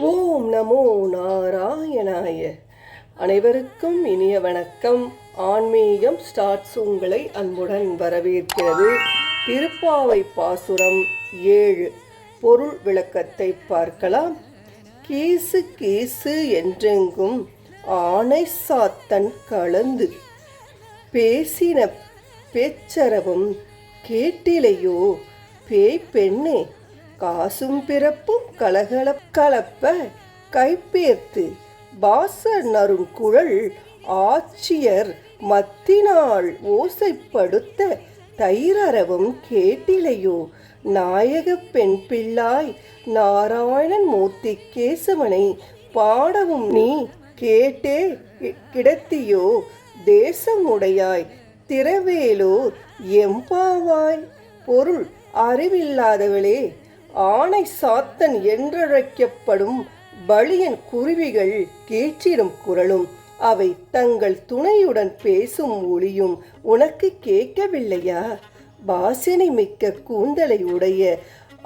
ஓம் நமோ நாராயணாய. அனைவருக்கும் இனிய வணக்கம். ஆன்மீகம் ஸ்டார்ட்ஸ் உங்களை அன்புடன் வரவேற்கிறது. திருப்பாவை பாசுரம் ஏழு. பொருள் விளக்கத்தை பார்க்கலாம். கீசு கீசு என்றெங்கும் ஆணை சாத்தன் கலந்து. பேசின பேச்சரவும் கேட்டிலையோ பேய் பெண்ணே காசும் பிறப்பும் கலகல கலப்ப கைப்பேர்த்து பாச நறுங்குழல் ஆட்சியர் மத்தினால் ஓசைப்படுத்த தைரரவும் கேட்டிலையோ. நாயக பெண் பிள்ளாய் நாராயணன் மூர்த்தி கேசவனை பாடவும் நீ கேட்டே கி- கிடத்தியோ. தேசமுடையாய் திரவேலோ எம்பாவாய் பொருள் அறிவில்லாதவளே ஆணை சாத்தன் என்றழைக்கப்படும் பலியன் குருவிகள் கீச்சிடும் குரலும் அவை தங்கள் துணையுடன் பேசும் ஒளியும் உனக்கு கேட்கவில்லையா? வாசனை மிக்க கூந்தலை உடைய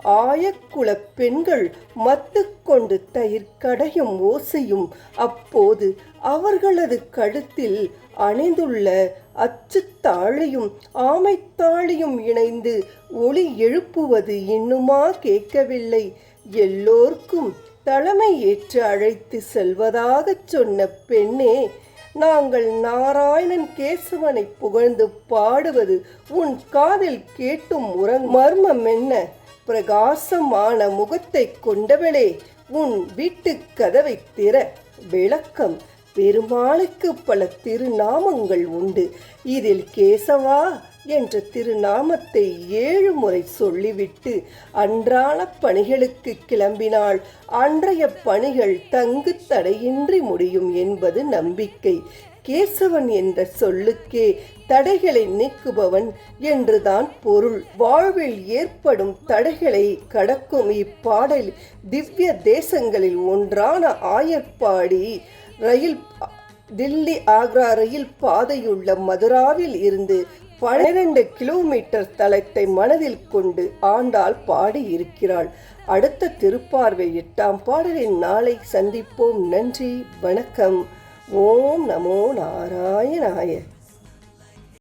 ஆயக்குலப் பெண்கள் மத்து கொண்டு தயிர் கடையும் ஓசையும் அப்போது அவர்களது கழுத்தில் அணிந்துள்ள அச்சுத்தாழியும் ஆமைத்தாழியும் இணைந்து ஒளி எழுப்புவது இன்னுமா கேட்கவில்லை. எல்லோர்க்கும் தலைமை ஏற்று அழைத்து செல்வதாகச் சொன்ன பெண்ணே நாங்கள் நாராயணன் கேசவனை புகழ்ந்து பாடுவது உன் காதில் கேட்டும் உறங் மர்மம் என்ன? பிரகாசமான முகத்தை கொண்டவளே உன் வீட்டுக் கதவை திற. விளக்கம் பெருமாளுக்கு பல திருநாமங்கள் உண்டு. இதில் கேசவா என்ற திருநாமத்தை ஏழு முறை சொல்லிவிட்டு அன்றாட பணிகளுக்கு கிளம்பினால் அன்றைய பணிகள் தங்கு தடையின்றி முடியும் என்பது நம்பிக்கை. கேசவன் என்ற சொல்லுக்கே தடைகளை நீக்குபவன் என்றுதான் பொருள். வாழ்வில் ஏற்படும் தடைகளை கடக்கும் இப்பாடல் திவ்ய தேசங்களில் ஒன்றான ஆயர்பாடி ரயில் தில்லி ஆக்ரா ரயில் பாதையுள்ள மதுராவில் இருந்து பன்னிரண்டு கிலோமீட்டர் தளத்தை மனதில் கொண்டு ஆண்டாள் பாடி இருக்கிறாள் அடுத்த திருப்பார்வை எட்டாம் பாடலின் நாளை சந்திப்போம். நன்றி வணக்கம். ஓம் நமோ நாராயணாய.